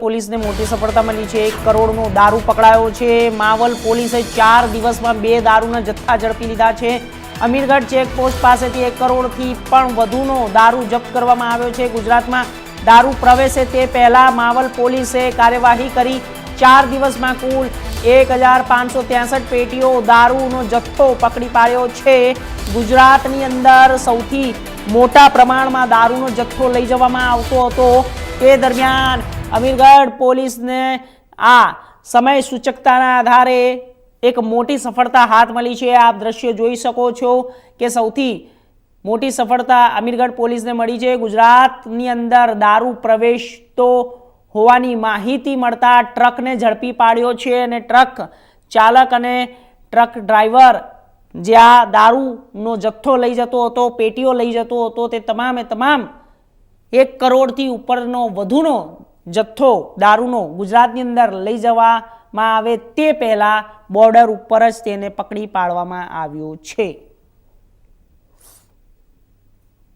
પોલીસને મોટી સફળતા મળી છે. એક કરોડનો દારૂ પકડાયો છે. માવલ પોલીસે ચાર દિવસમાં બે દારૂના જથ્થા ઝડપી લીધા છે. અમીરગઢ ચેકપોસ્ટ પાસેથી એક કરોડથી પણ વધુનો દારૂ જપ્ત કરવામાં આવ્યો છે. ગુજરાતમાં દારૂ પ્રવેશે તે પહેલાં માવલ પોલીસે કાર્યવાહી કરી. ચાર દિવસમાં કુલ એક હજાર પાંચસો ત્રેસઠ પેટીઓ દારૂનો જથ્થો પકડી પાડ્યો છે. ગુજરાતની અંદર સૌથી મોટા પ્રમાણમાં દારૂનો જથ્થો લઈ જવામાં આવતો હતો. તે દરમિયાન અમીરગઢ પોલીસને આ સમય સૂચકતાના આધારે એક મોટી સફળતા હાથ મળી છે. આપ દ્રશ્ય જોઈ શકો છો કે સૌથી મોટી સફળતા અમીરગઢ પોલીસને મળી છે. ગુજરાતની અંદર દારૂ પ્રવેશ તો હોવાની માહિતી મળતા ટ્રકને ઝડપી પાડ્યો છે અને ટ્રક ચાલક અને ટ્રક ડ્રાઈવર જે આ દારૂનો જથ્થો લઈ જતો હતો, પેટીઓ લઈ જતો હતો, તે તમામે તમામ એક કરોડથી ઉપરનો વધુનો જથ્થો દારૂનો ગુજરાતની અંદર લઈ જવામાં આવે તે પહેલાં બોર્ડર ઉપર જ તેને પકડી પાડવામાં આવ્યો છે.